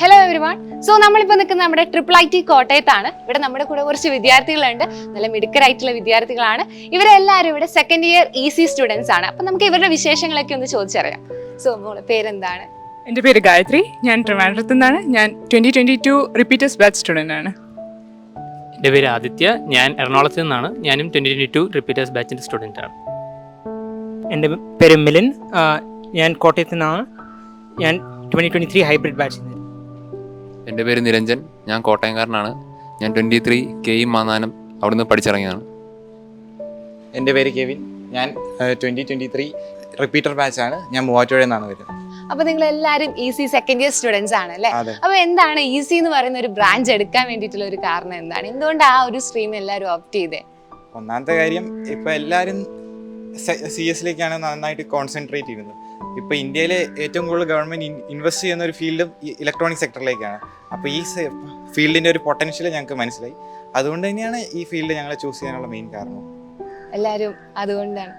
Hello everyone so നമ്മളിപ്പോൾ നിൽക്കുന്ന നമ്മുടെ ട്രിപ്പിൾ ഐ ടി കോട്ടയത്താണ്. ഇവിടെ നമ്മുടെ കൂടെ കുറച്ച് വിദ്യാർത്ഥികളുണ്ട്. നല്ല മിടുക്കരായിട്ടുള്ള വിദ്യാർത്ഥികളാണ്. ഇവരെല്ലാവരും ഇവിടെ second year E C students ആണ്. അപ്പം നമുക്ക് ഇവരുടെ വിശേഷങ്ങളൊക്കെ ഒന്ന് ചോദിച്ചറിയാം. സോ മോളെ പേരെന്താണ്? എന്റെ പേര് ഗായത്രി. ഞാൻ ട്രിവാൻഡ്രത്തു നിന്നാണ്. ഞാൻ twenty twenty two repeaters batch student ആണ്. എന്റെ പേര് ആദിത്യ. ഞാൻ എറണാകുളത്ത് നിന്നാണ്. ഞാനും ട്വന്റി ട്വന്റി ടു റിപ്പീറ്റേഴ്സ് ബാച്ചിന്റെ സ്റ്റുഡന്റ് ആണ്. എന്റെ പേര് മിലിൻ. ഞാൻ കോട്ടയത്തു നിന്നാണ്. ഞാൻ ട്വന്റി ട്വന്റി ത്രീ ഹൈബ്രിഡ് ബാച്ചിൽ നിന്ന്. എന്റെ പേര് നിരഞ്ജൻ. ഞാൻ കോട്ടയംകാരനാണ്. ഞാൻ twenty three K E Mannanam അവിടുന്ന് പഠിച്ചിറങ്ങിയതാണ്. എന്റെ പേര് കെവിൻ. ഞാൻ ട്വന്റി ട്വന്റി ത്രീ റിപ്പീറ്റർ ബാച്ചാണ്. ഞാൻ മൂവാറ്റുപുഴയിൽ നിന്നാണ് വരുന്നത്. അപ്പൊ നിങ്ങൾ എല്ലാവരും E C second year students ആണ് അല്ലേ? അപ്പൊ എന്താണ് ഇ സി എന്ന് പറയുന്ന ഒരു ബ്രാഞ്ച് എടുക്കാൻ വേണ്ടിയിട്ടുള്ള ഒരു കാരണം എന്താണ്? എന്തുകൊണ്ട് ആ ഒരു സ്ട്രീം എല്ലാവരും ഓപ്റ്റ് ചെയ്തേ? ഒന്നാമത്തെ കാര്യം ഇപ്പൊ എല്ലാവരും സി ലേക്കാണ് നന്നായിട്ട് കോൺസെൻട്രേറ്റ് ചെയ്യുന്നത്. ഇപ്പോൾ ഇന്ത്യയിലെ ഏറ്റവും കൂടുതൽ ഗവൺമെന്റ് ഇൻവെസ്റ്റ് ചെയ്യുന്ന ഒരു ഫീൽഡ് ഇലക്ട്രോണിക് സെക്ടറിലേക്കാണ് അപ്പോൾ ഈ ഫീൽഡിന്റെ ഒരു പൊട്ടൻഷ്യൽ ഞങ്ങൾക്ക് മനസ്സിലായി. അതുകൊണ്ട് തന്നെയാണ് ഈ ഫീൽഡ് ഞങ്ങൾ ചൂസ് ചെയ്യാനുള്ള മെയിൻ കാരണം. എല്ലാവരും അതുകൊണ്ടാണ്.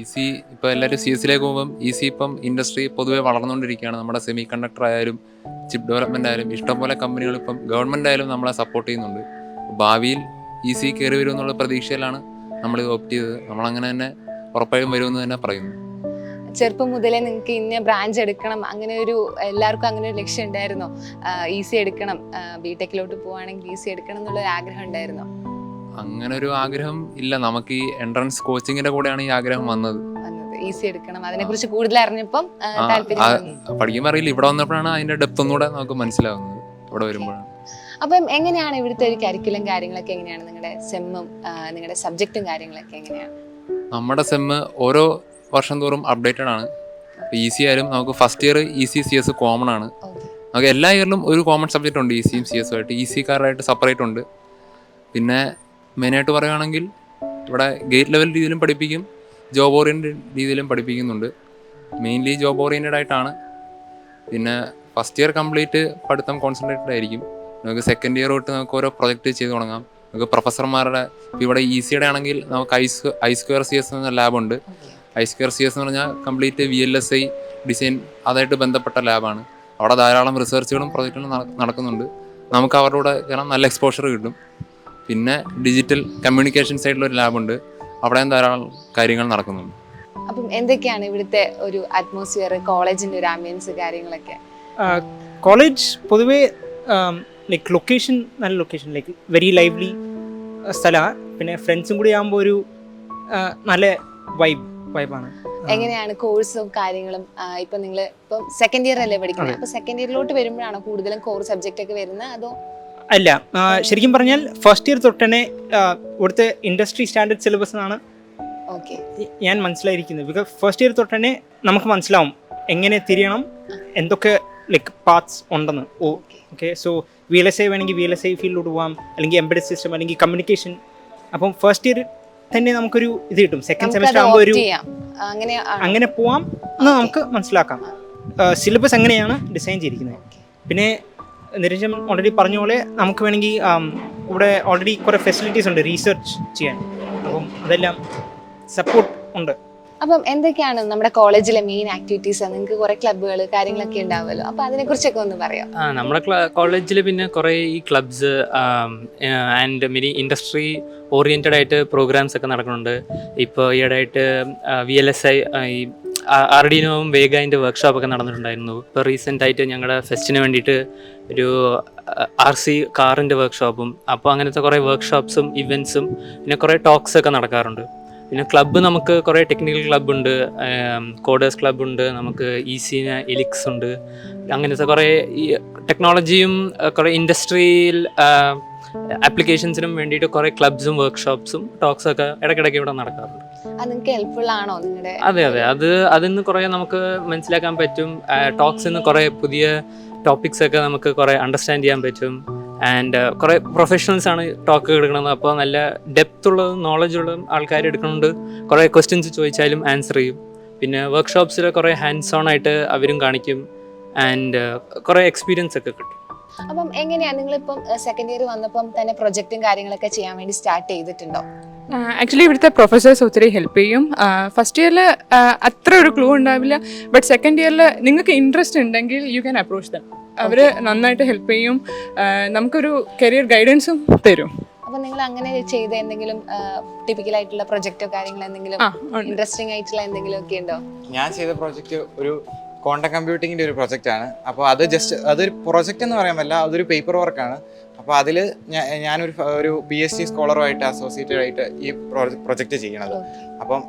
ഈസി ഇപ്പൊ ഇപ്പോൾ എല്ലാവരും സി എസിലേക്ക് പോകുമ്പം പോകുമ്പോൾ സി ഇപ്പം ഇൻഡസ്ട്രി പൊതുവെ വളർന്നുകൊണ്ടിരിക്കുകയാണ്. നമ്മുടെ സെമി കണ്ടക്ടർ ആയാലും ചിപ്പ് ഡെവലപ്മെന്റ് ആയാലും ഇഷ്ടംപോലെ കമ്പനികൾ ഇപ്പം ഗവൺമെന്റ് ആയാലും നമ്മളെ സപ്പോർട്ട് ചെയ്യുന്നുണ്ട്. ഭാവിയിൽ ഈസി സി കയറി വരുമെന്നുള്ള പ്രതീക്ഷയിലാണ് നമ്മൾ ഇത് ഓപ്റ്റ് ചെയ്തത്. നമ്മളങ്ങനെ തന്നെ ഉറപ്പായും വരുമെന്ന് തന്നെ പറയുന്നു. ചെറുപ്പം മുതലേ നിങ്ങൾക്ക് ഇന്ന ബ്രാഞ്ച് എടുക്കണം അങ്ങനെ ഒരു എല്ലാവർക്കും അങ്ങനെ ഒരു ലക്ഷ്യം ഉണ്ടായിരുന്നോ? ഈസി എടുക്കണം ബിടെക്കിലോട്ട് പോവാണെങ്കിൽ ഈസി എടുക്കണം എന്നുള്ള ഒരു ആഗ്രഹം ഉണ്ടായിരുന്നോ? അങ്ങനെ ഒരു ആഗ്രഹം ഇല്ല. നമുക്ക് ഈ എൻട്രൻസ് കോച്ചിങ്ങിന്റെ കൂടെയാണ് ഈ ആഗ്രഹം വന്നത്. ഈസി എടുക്കണം. അതിനെ അതിനെക്കുറിച്ച് കൂടുതൽ അറിഞ്ഞപ്പം. പഠിക്കുമ്പോൾ അറിയില്ല. ഇവിടെ വന്നപ്പോഴാണ് അതിന്റെ ഡെപ്ത് ഒന്നുകൂടെ നമുക്ക് മനസ്സിലാവുന്നത്. ഇവിടെ വരുമ്പോഴാണ്. അപ്പം എങ്ങനെയാണ് ഇവിടുത്തെ ഒരു കരിക്കുലം കാര്യങ്ങളൊക്കെ എങ്ങനെയാണ്? നിങ്ങളുടെ സെമ്മും നിങ്ങളുടെ സബ്ജക്റ്റും കാര്യങ്ങളൊക്കെ എങ്ങനെയാണ്? നമ്മുടെ സെമ്മ് ഓരോ വർഷം തോറും അപ്ഡേറ്റഡ് ആണ് ഇ സി ആയാലും നമുക്ക് first year E C S common ആണ്. നമുക്ക് എല്ലാ ഇയറിലും ഒരു കോമൺ സബ്ജക്റ്റ് ഉണ്ട് ഇ സിയും സി എസും ആയിട്ട്. ഇ സിക്കാരായിട്ട് സെപ്പറേറ്റ് ഉണ്ട്. പിന്നെ മെയിനായിട്ട് പറയുകയാണെങ്കിൽ ഇവിടെ ഗേറ്റ് ലെവൽ രീതിയിലും പഠിപ്പിക്കും ജോബ് ഓറിയന്റഡ് രീതിയിലും പഠിപ്പിക്കുന്നുണ്ട്. മെയിൻലി ജോബ് ഓറിയന്റഡ് ആയിട്ടാണ്. പിന്നെ ഫസ്റ്റ് ഇയർ കംപ്ലീറ്റ് പഠിത്തം കോൺസെൻട്രേറ്റഡ് ആയിരിക്കും. നമുക്ക് സെക്കൻഡ് ഇയർ തൊട്ട് നമുക്ക് ഓരോ പ്രൊജക്റ്റ് ചെയ്ത് തുടങ്ങാം. നമുക്ക് പ്രൊഫസർമാരുടെ ഇവിടെ ഇ സിയുടെ ആണെങ്കിൽ നമുക്ക് I square I square C S എന്ന ലാബുണ്ട് ഐ സ്ക്വയർ സി എസ് എന്ന് പറഞ്ഞാൽ complete V L S I design അതായിട്ട് ബന്ധപ്പെട്ട ലാബാണ്. അവിടെ ധാരാളം റിസർച്ചുകളും പ്രൊജക്റ്റുകളും നടക്കുന്നുണ്ട്. നമുക്ക് അവരുടെ കൂടെ കാരണം നല്ല എക്സ്പോഷർ കിട്ടും. പിന്നെ ഡിജിറ്റൽ കമ്മ്യൂണിക്കേഷൻ സൈഡിലൊരു ലാബുണ്ട്. അവിടെയും ധാരാളം കാര്യങ്ങൾ നടക്കുന്നുണ്ട്. അപ്പം എന്തൊക്കെയാണ് ഇവിടുത്തെ ഒരു അറ്റ്മോസ്ഫിയർ കോളേജിന്റെ ഒരു ആംബിയൻസ് കാര്യങ്ങളൊക്കെ? കോളേജ് പൊതുവേ ലൈക്ക് ലൊക്കേഷൻ നല്ല ലൊക്കേഷൻ ലൈക്ക് വെരി ലൈവ്ലി സ്ഥലമാണ് പിന്നെ ഫ്രണ്ട്സും കൂടി ആകുമ്പോൾ ഒരു നല്ല വൈബ് വൈബാണ്. എങ്ങനെയാണ് കോഴ്സും കാര്യങ്ങളും? ഇപ്പൊ നിങ്ങൾ ഇപ്പം സെക്കൻഡ് ഇയർ അല്ലേ പഠിക്കുന്നത്? അപ്പൊ സെക്കൻഡ് ഇയറിലോട്ട് വരുമ്പോഴാണോ കൂടുതലും കോർ സബ്ജക്റ്റ് ഒക്കെ വരുന്നത്? അതോ അല്ല ശരിക്കും പറഞ്ഞാൽ ഫസ്റ്റ് ഇയർ തൊട്ട് തന്നെ ഇവിടുത്തെ ഇൻഡസ്ട്രി സ്റ്റാൻഡേർഡ് സിലബസ് എന്നാണ് ഓക്കെ. ഞാൻ മനസ്സിലായിരിക്കുന്നത്. ബിക്കോസ് ഫസ്റ്റ് ഇയർ തൊട്ട് തന്നെ നമുക്ക് മനസ്സിലാവും എങ്ങനെ തിരിയണം എന്തൊക്കെ ലൈക്ക് പാർട്സ് ഉണ്ടെന്ന്. ഓ okay. So V L S I വേണമെങ്കിൽ വി എൽ എസ് ഐ ഫീൽഡിലോട്ട് പോകാം അല്ലെങ്കിൽ എംബഡഡ് സിസ്റ്റം അല്ലെങ്കിൽ കമ്മ്യൂണിക്കേഷൻ അപ്പം ഫസ്റ്റ് ഇയർ തന്നെ നമുക്കൊരു ഇത് കിട്ടും. സെക്കൻഡ് സെമസ്റ്റർ ആകുമ്പോൾ ഒരു അങ്ങനെ അങ്ങനെ പോവാം എന്ന് നമുക്ക് മനസ്സിലാക്കാം. സിലബസ് എങ്ങനെയാണ് ഡിസൈൻ ചെയ്തിരിക്കുന്നത്? പിന്നെ നിരഞ്ജൻ ഓൾറെഡി പറഞ്ഞ പോലെ നമുക്ക് വേണമെങ്കിൽ ഇവിടെ ഓൾറെഡി കുറേ ഫെസിലിറ്റീസ് ഉണ്ട് റീസെർച്ച് ചെയ്യാൻ. അപ്പം അതെല്ലാം സപ്പോർട്ട് ഉണ്ട്. അപ്പം എന്തൊക്കെയാണ് നമ്മുടെ കോളേജിലെ മെയിൻ ആക്ടിവിറ്റീസ് നിങ്ങൾക്ക് കുറെ ക്ലബ്ബുകൾ കാര്യങ്ങളൊക്കെ ഉണ്ടാവുമല്ലോ. അപ്പൊ അതിനെ കുറിച്ചൊക്കെ ഒന്ന് പറയാം. ആ നമ്മുടെ കോളേജിൽ പിന്നെ കുറെ ഈ clubs and mini industry oriented ആയിട്ട് പ്രോഗ്രാംസ് ഒക്കെ നടക്കുന്നുണ്ട്. ഇപ്പോൾ ഈയിടെയായിട്ട് വി എൽ എസ് ഐ ഈ ആർഡിനോവും വേഗാന്റെ വർക്ക്ഷോപ്പ് ഒക്കെ നടന്നിട്ടുണ്ടായിരുന്നു. ഇപ്പോൾ റീസെന്റ് ആയിട്ട് ഞങ്ങളുടെ ഫെസ്റ്റിന് വേണ്ടിയിട്ട് ഒരു ആർ സി കാറിന്റെ വർക്ക്ഷോപ്പും അപ്പോൾ അങ്ങനത്തെ കുറേ വർക്ക്ഷോപ്സും ഇവൻസും പിന്നെ കുറേ ടോക്സ് ഒക്കെ നടക്കാറുണ്ട്. പിന്നെ ക്ലബ്ബ് നമുക്ക് കുറേ ടെക്നിക്കൽ ക്ലബ്ബ് ഉണ്ട് കോഡേഴ്സ് ക്ലബ്ബ് ഉണ്ട് നമുക്ക് ഈസിന് എലിക്സ് ഉണ്ട് അങ്ങനത്തെ കുറേ ഈ ടെക്നോളജിയും കുറേ ഇൻഡസ്ട്രിയിൽ ആപ്ലിക്കേഷൻസിനും വേണ്ടിയിട്ട് കുറേ ക്ലബ്സും വർക്ക്ഷോപ്സും ടോക്സ് ഒക്കെ ഇടയ്ക്കിടയ്ക്ക് ഇവിടെ നടക്കാറുണ്ട്. അത് അതെ അതെ. അത് അതിൽ നിന്ന് കുറേ നമുക്ക് മനസ്സിലാക്കാൻ പറ്റും. ടോക്സിൽ നിന്ന് കുറേ പുതിയ ടോപ്പിക്സ് ഒക്കെ നമുക്ക് കുറേ അണ്ടർസ്റ്റാൻഡ് ചെയ്യാൻ പറ്റും. ആൻഡ് കുറേ പ്രൊഫഷണൽസ് ആണ് ടോക്ക് എടുക്കുന്നത്. അപ്പോൾ നല്ല ഡെപ്ത് ഉള്ളതും നോളജ് ഉള്ളതും ആൾക്കാർ എടുക്കുന്നുണ്ട്. കുറേ ക്വസ്റ്റ്യൻസ് ചോദിച്ചാലും ആൻസർ ചെയ്യും. പിന്നെ വർക്ക്ഷോപ്സിൽ കുറേ ഹാൻഡ്സ് ഓൺ ആയിട്ട് അവരും കാണിക്കും. ആൻഡ് കുറേ എക്സ്പീരിയൻസ് ഒക്കെ കിട്ടും. അപ്പം എങ്ങനെയാണ് നിങ്ങളിപ്പം സെക്കൻഡ് ഇയർ വന്നപ്പം തന്നെ പ്രൊജക്റ്റും കാര്യങ്ങളൊക്കെ ചെയ്യാൻ വേണ്ടി സ്റ്റാർട്ട് ചെയ്തിട്ടുണ്ടോ? ആക്ച്വലി ഇവിടുത്തെ പ്രൊഫസേഴ്സ് ഒത്തിരി ഹെൽപ്പ് ചെയ്യും. ഫസ്റ്റ് ഇയറിൽ അത്ര ഒരു ക്ലൂ ഉണ്ടാവില്ല. ബട്ട് സെക്കൻഡ് ഇയറിൽ നിങ്ങൾക്ക് ഇൻട്രസ്റ്റ് ഉണ്ടെങ്കിൽ യു ക്യാൻ അപ്രോച്ച് ദം അവർ നന്നായിട്ട് ഹെൽപ്പ് ചെയ്യും. നമുക്കൊരു കരിയർ ഗൈഡൻസും തരും. അപ്പൊ നിങ്ങൾ അങ്ങനെ ചെയ്ത എന്തെങ്കിലും ടിപ്പിക്കൽ ആയിട്ടുള്ള പ്രൊജക്റ്റോ കാര്യങ്ങളോ എന്തെങ്കിലും ഇൻട്രസ്റ്റിംഗ് ആയിട്ടുള്ള എന്തെങ്കിലും ഒക്കെ ഉണ്ടോ? ഞാൻ ചെയ്ത പ്രോജക്റ്റ് ഒരു ക്വാണ്ടം കമ്പ്യൂട്ടിങ്ങിന്റെ ഒരു പ്രൊജക്റ്റാണ് അപ്പോൾ അത് ജസ്റ്റ് അതൊരു പ്രൊജക്റ്റ് എന്ന് പറയാൻ പറ്റില്ല അതൊരു പേപ്പർ വർക്കാണ് അപ്പോൾ അതിൽ ഞാനൊരു ഒരു ബി എസ് സി സ്കോളറുമായിട്ട് അസോസിയേറ്റഡ് ആയിട്ട് ഈ പ്രൊജക്റ്റ് ചെയ്യണത്. അപ്പം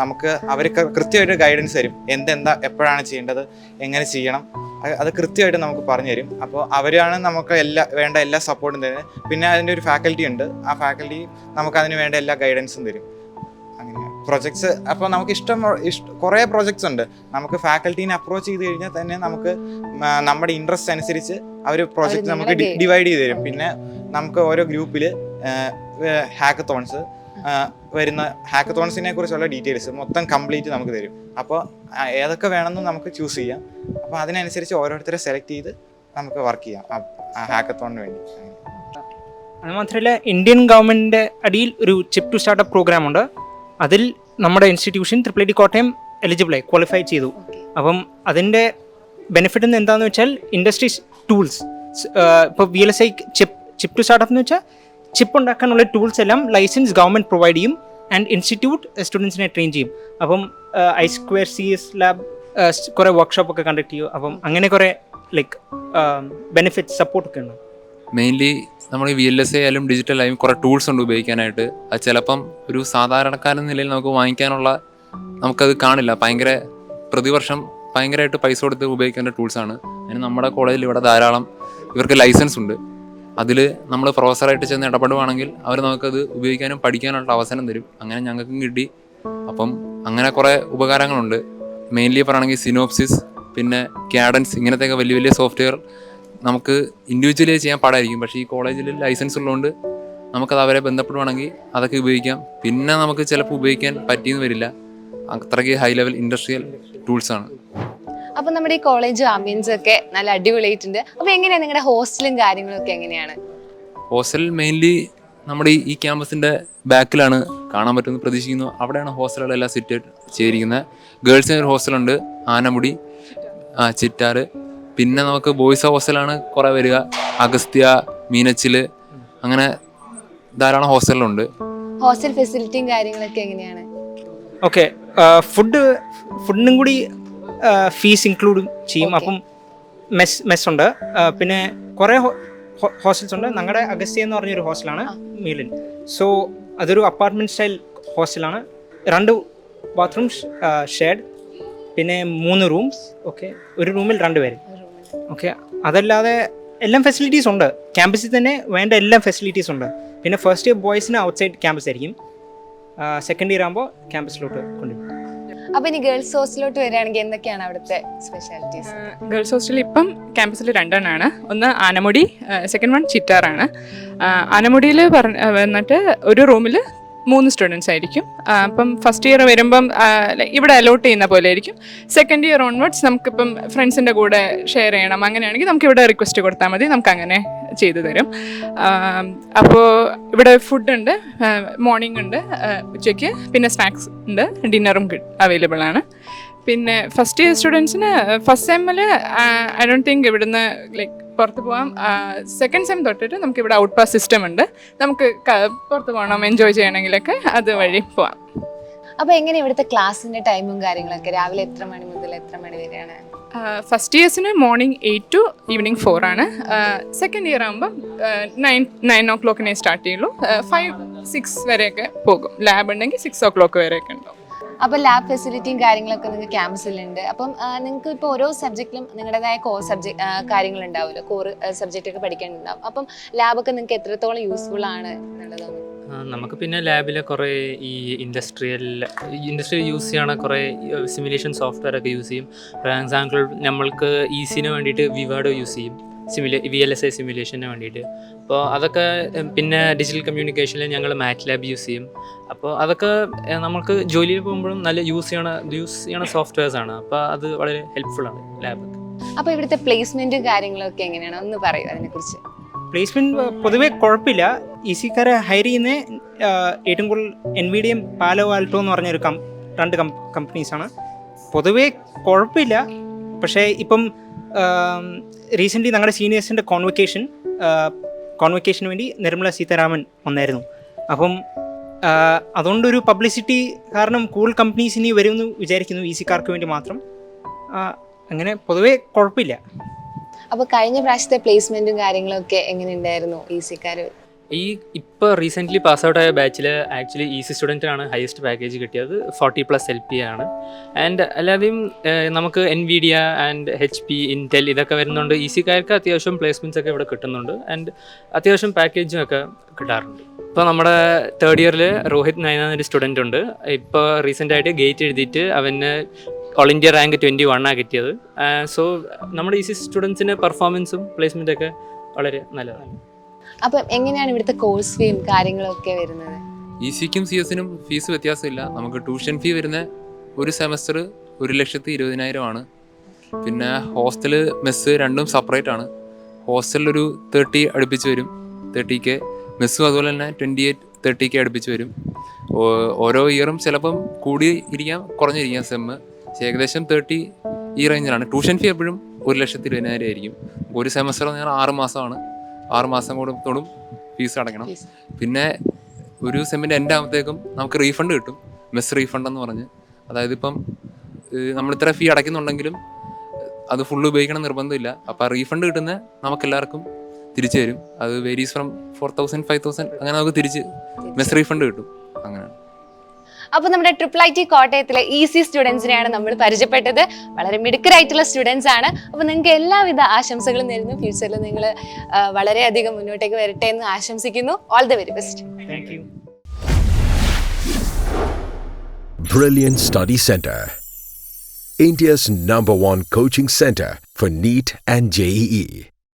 നമുക്ക് അവർ കൃത്യമായിട്ട് ഗൈഡൻസ് തരും. എന്തെന്താ എപ്പോഴാണ് ചെയ്യേണ്ടത് എങ്ങനെ ചെയ്യണം അത് അത് കൃത്യമായിട്ട് നമുക്ക് പറഞ്ഞു തരും അപ്പോൾ അവരാണ് നമുക്ക് എല്ലാ വേണ്ട എല്ലാ സപ്പോർട്ടും തരുന്നത്. പിന്നെ അതിന്റെ ഒരു ഫാക്കൽറ്റി ഉണ്ട്. ആ ഫാക്കൽറ്റി നമുക്ക് അതിന് വേണ്ട എല്ലാ ഗൈഡൻസും തരും. അങ്ങനെ പ്രൊജക്ട്സ് അപ്പോൾ നമുക്ക് ഇഷ്ടം ഇഷ്ടം കുറേ പ്രൊജക്ട്സ് ഉണ്ട്. നമുക്ക് ഫാക്കൽറ്റീനെ അപ്രോച്ച് ചെയ്ത് കഴിഞ്ഞാൽ തന്നെ നമുക്ക് നമ്മുടെ ഇൻട്രസ്റ്റ് അനുസരിച്ച് അവർ പ്രൊജക്ട് നമുക്ക് ഡിവൈഡ് ചെയ്ത് തരും. പിന്നെ നമുക്ക് ഓരോ ഗ്രൂപ്പിൽ ഹാക്കത്തോൺസ് വരുന്ന ഹാക്കത്തോൺസിനെ കുറിച്ചുള്ള ഡീറ്റെയിൽസ് മൊത്തം കംപ്ലീറ്റ് നമുക്ക് തരും. അപ്പോൾ ഏതൊക്കെ വേണമെന്ന് നമുക്ക് ചൂസ് ചെയ്യാം. അപ്പോൾ അതിനനുസരിച്ച് ഓരോരുത്തരെ സെലക്ട് ചെയ്ത് നമുക്ക് വർക്ക് ചെയ്യാം. ആ ഹാക്കത്തോണിന് വേണ്ടി. അതുമാത്രമല്ല അത് മാത്രമല്ല ഇന്ത്യൻ ഗവൺമെന്റിന്റെ അടിയിൽ ഒരു ചിപ് ടു സ്റ്റാർട്ടപ്പ് പ്രോഗ്രാം ഉണ്ട്. അതിൽ നമ്മുടെ ഇൻസ്റ്റിറ്റ്യൂഷൻ ട്രിപ്പിൾ ഐ കോട്ടയം എലിജിബിളായി ക്വാളിഫൈ ചെയ്തു. അപ്പം അതിന്റെ ബെനിഫിറ്റ് എന്ന് എന്താണെന്ന് വെച്ചാൽ ഇൻഡസ്ട്രി ടൂൾസ് ഇപ്പോൾ V L S I chip chip to startup എന്ന് വെച്ചാൽ ചിപ്പ് ഉണ്ടാക്കാനുള്ള ടൂൾസ് എല്ലാം ലൈസൻസ് ഗവൺമെന്റ് പ്രൊവൈഡ് ചെയ്യും ആൻഡ് ഇൻസ്റ്റിറ്റ്യൂട്ട് സ്റ്റുഡൻസിനെ ട്രെയിൻ ചെയ്യും. അപ്പം I square C S lab കുറേ വർക്ക്ഷോപ്പ് ഒക്കെ കണ്ടക്ട് ചെയ്യും. അപ്പം അങ്ങനെ കുറേ ലൈക്ക് ബെനിഫിറ്റ് സപ്പോർട്ടൊക്കെ ഉണ്ട്. മെയിൻലി നമ്മൾ ഈ വി എൽ എസ് ആയാലും ഡിജിറ്റലായും കുറേ ടൂൾസ് ഉണ്ട് ഉപയോഗിക്കാനായിട്ട്. അത് ചിലപ്പം ഒരു സാധാരണക്കാരൻ നിലയിൽ നമുക്ക് വാങ്ങിക്കാനുള്ള നമുക്കത് കാണില്ല. ഭയങ്കര പ്രതിവർഷം ഭയങ്കരമായിട്ട് പൈസ കൊടുത്ത് ഉപയോഗിക്കേണ്ട ടൂൾസാണ് അതിന് നമ്മുടെ കോളേജിൽ ഇവിടെ ധാരാളം ഇവർക്ക് ലൈസൻസ് ഉണ്ട്. അതിൽ നമ്മൾ പ്രൊഫസറായിട്ട് ചെന്ന് ഇടപെടുവാണെങ്കിൽ അവർ നമുക്കത് ഉപയോഗിക്കാനും പഠിക്കാനുള്ള അവസരം തരും. അങ്ങനെ ഞങ്ങൾക്കും കിട്ടി. അപ്പം അങ്ങനെ കുറേ ഉപകാരങ്ങളുണ്ട്. മെയിൻലി പറയുകയാണെങ്കിൽ സിനോപ്സിസ് പിന്നെ ക്യാഡൻസ് ഇങ്ങനത്തെയൊക്കെ വലിയ വലിയ സോഫ്റ്റ്വെയർ നമുക്ക് ഇൻഡിവിജ്വലി ചെയ്യാൻ പാടായിരിക്കും. പക്ഷേ ഈ കോളേജിൽ ലൈസൻസ് ഉള്ളതുകൊണ്ട് നമുക്കത് അവരെ ബന്ധപ്പെടുവാണെങ്കിൽ അതൊക്കെ ഉപയോഗിക്കാം. പിന്നെ നമുക്ക് ചിലപ്പോൾ ഉപയോഗിക്കാൻ പറ്റിയെന്ന് വരില്ല. അത്രയ്ക്ക് ഹൈ ലെവൽ ഇൻഡസ്ട്രിയൽ ടൂൾസ് ആണ്. അപ്പൊ നമ്മുടെ ഈ കോളേജ് ആംബിയൻസ് ഒക്കെ നല്ല അടിപൊളിയായിട്ടുണ്ട്. അപ്പൊ എങ്ങനെയാണ് നിങ്ങളുടെ ഹോസ്റ്റലും കാര്യങ്ങളും ഒക്കെ എങ്ങനെയാണ്? ഹോസ്റ്റൽ മെയിൻലി നമ്മുടെ ഈ ക്യാമ്പസിന്റെ ബാക്കിലാണ് കാണാൻ പറ്റുമെന്ന് പ്രതീക്ഷിക്കുന്നു. അവിടെയാണ് ഹോസ്റ്റലുകളെല്ലാം സിറ്റ് ചെയ്തിരിക്കുന്നത്. ഗേൾസിന് ഒരു ഹോസ്റ്റലുണ്ട് ആനമുടി ചിറ്റാറ്. പിന്നെ നമുക്ക് ബോയ്സ് ഹോസ്റ്റലാണ് കുറെ വരിക. അഗസ്ത്യ മീനച്ചിൽ അങ്ങനെ ധാരാളം ഹോസ്റ്റലുണ്ട് ഹോസ്റ്റൽ ഫെസിലിറ്റിയും കാര്യങ്ങളൊക്കെ എങ്ങനെയാണ്? ഓക്കെ ഫുഡ് ഫുഡിനും കൂടി ഫീസ് ഇൻക്ലൂഡ് ചെയ്യും. അപ്പം മെസ് മെസ് ഉണ്ട് പിന്നെ കുറേ ഹോസ്റ്റൽസ് ഉണ്ട് ഞങ്ങളുടെ അഗസ്ത്യ എന്ന് പറഞ്ഞൊരു ഹോസ്റ്റലാണ് മീലിൻ. സോ അതൊരു അപ്പാർട്ട്മെന്റ് സ്റ്റൈൽ ഹോസ്റ്റലാണ്. രണ്ട് ബാത്റൂംസ് ഷെയർഡ് പിന്നെ മൂന്ന് റൂംസ്. ഓക്കെ ഒരു റൂമിൽ രണ്ട് പേര്. ഓക്കെ. അതല്ലാതെ എല്ലാം ഫെസിലിറ്റീസ് ഉണ്ട്. ക്യാമ്പസിൽ തന്നെ വേണ്ട എല്ലാ ഫെസിലിറ്റീസ് ഉണ്ട്. പിന്നെ ഫസ്റ്റ് ഇയർ ബോയ്സിന് ഔട്ട്സൈഡ് ക്യാമ്പസ് ആയിരിക്കും. സെക്കൻഡ് ഇയർ ആകുമ്പോൾ ക്യാമ്പസിലോട്ട് കൊണ്ടുവരും. അപ്പൊ ഇനി ഗേൾസ് ഹോസ്റ്റലിലോട്ട് വരികയാണെങ്കിൽ എന്തൊക്കെയാണ് അവിടുത്തെ സ്പെഷ്യാലിറ്റീസ് ഗേൾസ് ഹോസ്റ്റലിൽ ഇപ്പം ക്യാമ്പസിൽ രണ്ടെണ്ണമാണ് ഒന്ന് ആനമുടി സെക്കൻഡ് വൺ ചിറ്റാറാണ്. ആനമുടിയിൽ പറഞ്ഞ വന്നിട്ട് ഒരു റൂമിൽ മൂന്ന് സ്റ്റുഡൻസ് ആയിരിക്കും. അപ്പം ഫസ്റ്റ് ഇയർ വരുമ്പം ഇവിടെ അലോട്ട് ചെയ്യുന്ന പോലെ ആയിരിക്കും. സെക്കൻഡ് ഇയർ ഓൺവേർഡ്സ് നമുക്കിപ്പം ഫ്രണ്ട്സിന്റെ കൂടെ ഷെയർ ചെയ്യണം. അങ്ങനെയാണെങ്കിൽ നമുക്ക് ഇവിടെ റിക്വസ്റ്റ് കൊടുത്താൽ മതി. നമുക്ക് അങ്ങനെ ചെയ്തു തരും. അപ്പോൾ ഇവിടെ ഫുഡ് ഉണ്ട് മോർണിംഗ് ഉണ്ട് ഉച്ചയ്ക്ക്. പിന്നെ സ്നാക്സ് ഉണ്ട് ഡിന്നറും അവൈലബിൾ ആണ്. പിന്നെ ഫസ്റ്റ് ഇയർ സ്റ്റുഡൻസിന് ഫസ്റ്റ് സെമ്മിൽ ഐ ഡോണ്ട് തിങ്ക് ഇവിടുന്ന് ലൈക്ക് പുറത്ത് പോകാം സെക്കൻഡ് സെം തൊട്ടിട്ട് നമുക്ക് ഇവിടെ ഔട്ട് പാസ് സിസ്റ്റം ഉണ്ട്. നമുക്ക് പുറത്ത് പോകണം എൻജോയ് ചെയ്യണമെങ്കിലൊക്കെ അത് വഴി പോവാം. അപ്പൊ എങ്ങനെ ഇവിടുത്തെ ക്ലാസ്സിന്റെ ടൈമും കാര്യങ്ങളൊക്കെ? രാവിലെ എത്ര മണി മുതൽ എത്ര മണി വരെയാണ്? First ഇയേഴ്സിന് morning eight to evening four ആണ്. സെക്കൻഡ് ഇയർ ആകുമ്പോൾ നയൻ നയൻ ഓ ക്ലോക്കിനെ സ്റ്റാർട്ട് ചെയ്യുള്ളൂ. ഫൈവ് സിക്സ് വരെയൊക്കെ പോകും. ലാബ് ഉണ്ടെങ്കിൽ സിക്സ് ഓ ക്ലോക്ക് വരെയൊക്കെ ഉണ്ടാവും. അപ്പൊ ലാബ് ഫെസിലിറ്റിയും കാര്യങ്ങളൊക്കെ നിങ്ങൾക്ക് ക്യാമ്പസിലുണ്ട് അപ്പം നിങ്ങൾക്ക് ഇപ്പോൾ ഓരോ സബ്ജക്റ്റിലും നിങ്ങളുടേതായ കോർ സബ്ജക്ട് ഉണ്ടാവുമല്ലോ കോർ സബ്ജക്റ്റ് ഒക്കെ പഠിക്കാനുണ്ടാവും അപ്പം ലാബൊക്കെ നിങ്ങൾക്ക് എത്രത്തോളം യൂസ്ഫുൾ ആണ് എന്നുള്ളതാണ് നമുക്ക് പിന്നെ ലാബിലെ കുറേ ഈ ഇൻഡസ്ട്രിയൽ ഇൻഡസ്ട്രിയൽ യൂസ് ചെയ്യണ കുറേ സിമുലേഷൻ സോഫ്റ്റ്വെയർ ഒക്കെ യൂസ് ചെയ്യും. ഫോർ എക്സാമ്പിൾ നമ്മൾക്ക് ഈസിന് വേണ്ടിയിട്ട് വിവാഡോ യൂസ് ചെയ്യും. സിമുലേ വി എൽ എസ് ഐ സിമുലേഷന് വേണ്ടിയിട്ട്. അപ്പോൾ അതൊക്കെ പിന്നെ ഡിജിറ്റൽ കമ്മ്യൂണിക്കേഷനിൽ ഞങ്ങൾ മാറ്റ് ലാബ് യൂസ് ചെയ്യും. അപ്പോൾ അതൊക്കെ നമുക്ക് ജോലിയിൽ പോകുമ്പോഴും നല്ല യൂസ് ചെയ്യണ യൂസ് ചെയ്യണ സോഫ്റ്റ്വെയർസ് ആണ്. അപ്പോൾ അത് വളരെ ഹെൽപ്ഫുൾ ആണ് ലാബ് അപ്പോൾ ഇവിടുത്തെ പ്ലേസ്മെന്റും കാര്യങ്ങളൊക്കെ എങ്ങനെയാണ്? ഒന്ന് പറയൂ അതിനെക്കുറിച്ച്. പ്ലേസ്മെന്റ് പൊതുവേ കുഴപ്പമില്ല ഇ സിക്കാരെ ഹയർ ചെയ്യുന്ന ഏറ്റവും കൂടുതൽ എൻ വി ഡി എം പാലോ ആൽട്ടോ എന്ന് പറഞ്ഞൊരു കം രണ്ട് കം കമ്പനീസാണ് പൊതുവേ കുഴപ്പമില്ല പക്ഷേ ഇപ്പം റീസെന്റ്ലി ഞങ്ങളുടെ സീനിയേഴ്സിന്റെ കോൺവെക്കേഷൻ കോൺവെക്കേഷന് വേണ്ടി നിർമ്മല സീതാരാമൻ വന്നായിരുന്നു. അപ്പം അതുകൊണ്ടൊരു പബ്ലിസിറ്റി കാരണം കൂടുതൽ കമ്പനീസ് ഇനി വരുമെന്ന് വിചാരിക്കുന്നു ഇ സിക്കാർക്ക് വേണ്ടി മാത്രം. അങ്ങനെ പൊതുവേ കുഴപ്പമില്ല. അപ്പോൾ കഴിഞ്ഞ പ്രാവശ്യത്തെ പ്ലേസ്മെന്റും കാര്യങ്ങളൊക്കെ എങ്ങനെ ഉണ്ടായിരുന്നു ഈ സിക്കാര് ഈ ഇപ്പോൾ റീസെന്റ്ലി പാസ് ഔട്ട് ആയ ബാച്ചിൽ actually EC C highest package കിട്ടിയത് ഫോർട്ടി പ്ലസ് എൽ പി ആണ്. ആൻഡ് അല്ലാതെയും നമുക്ക് N V D and H P Intel ഇതൊക്കെ വരുന്നുണ്ട്. ഈസിക്കാർക്ക് സിക്കാർക്ക് അത്യാവശ്യം പ്ലേസ്മെന്റ്സ് ഒക്കെ ഇവിടെ കിട്ടുന്നുണ്ട്. ആൻഡ് അത്യാവശ്യം പാക്കേജും ഒക്കെ കിട്ടാറുണ്ട്. ഇപ്പോൾ നമ്മുടെ തേർഡ് ഇയറിൽ രോഹിത് നയന എന്നൊരു സ്റ്റുഡന്റ് ഉണ്ട്. ഇപ്പോൾ റീസെന്റായിട്ട് ഗേറ്റ് എഴുതിയിട്ട് അവന് ഓൾ ഇന്ത്യ റാങ്ക് ട്വന്റി ആ കിട്ടിയത്. സോ നമ്മുടെ ഈസി സി സ്റ്റുഡൻസിന് പെർഫോമൻസും പ്ലേസ്മെന്റ് ഒക്കെ വളരെ നല്ലതാണ്. അപ്പൊ എങ്ങനെയാണ് ഇവിടുത്തെ കോഴ്സ് ഫീയും കാര്യങ്ങളൊക്കെ വരുന്നത്? ഇ സിക്കും സി എസിനും ഫീസ് വ്യത്യാസമില്ല. നമുക്ക് ട്യൂഷൻ ഫീ വരുന്ന ഒരു സെമസ്റ്റർ ഒരു ലക്ഷത്തി ഇരുപതിനായിരം ആണ്. പിന്നെ ഹോസ്റ്റൽ മെസ്സ് രണ്ടും സെപ്പറേറ്റ് ആണ്. ഹോസ്റ്റലിൽ ഒരു തേർട്ടി അടുപ്പിച്ച് വരും. തേർട്ടി കെ മെസ്സും അതുപോലെ തന്നെ ട്വന്റി എയ്റ്റ് തേർട്ടി കെ അടുപ്പിച്ച് വരും. ഓരോ ഇയറും ചിലപ്പം കൂടി ഇരിക്കാം കുറഞ്ഞിരിക്കാം സെമ്മ് ഏകദേശം തേർട്ടി ഈ റേഞ്ചിലാണ് ട്യൂഷൻ ഫീ എപ്പോഴും ഒരു ലക്ഷത്തി ഇരുപതിനായിരം ആയിരിക്കും. ഒരു സെമസ്റ്റർ എന്ന് പറഞ്ഞാൽ ആറ് മാസമാണ്. ആറ് മാസം കൂടുത്തോടും ഫീസ് അടയ്ക്കണം. പിന്നെ ഒരു സെമ്മിന്റെ എന്റെ ആകുമ്പോഴത്തേക്കും നമുക്ക് റീഫണ്ട് കിട്ടും. മെസ് റീഫണ്ട് എന്ന് പറഞ്ഞ്. അതായത് ഇപ്പം നമ്മൾ ഇത്ര ഫീ അടയ്ക്കുന്നുണ്ടെങ്കിലും അത് ഫുള്ള് ഉപയോഗിക്കണം നിർബന്ധമില്ല. അപ്പോൾ റീഫണ്ട് കിട്ടുന്ന നമുക്ക് എല്ലാവർക്കും തിരിച്ചു തരും അത് varies from four thousand five thousand അങ്ങനെ നമുക്ക് തിരിച്ച് മെസ് റീഫണ്ട് കിട്ടും. അങ്ങനെ അപ്പൊ നമ്മുടെ ട്രിപ്പിൾ ഐ ടി കോട്ടയത്തിലെ ഈസി സ്റ്റുഡൻസിനെയാണ് നമ്മൾ പരിചയപ്പെട്ടത്. വളരെ മിടുക്കരായിട്ടുള്ള സ്റ്റുഡൻസ് ആണ്. അപ്പൊ നിങ്ങൾക്ക് എല്ലാവിധ ആശംസകളും നേരുന്നു. ഫ്യൂച്ചറിൽ നിങ്ങൾ വളരെയധികം മുന്നോട്ടേക്ക് വരട്ടെ എന്ന് ആശംസിക്കുന്നു. All the very best thank you Brilliant Study Center. India's number one coaching center for NEET and JEE.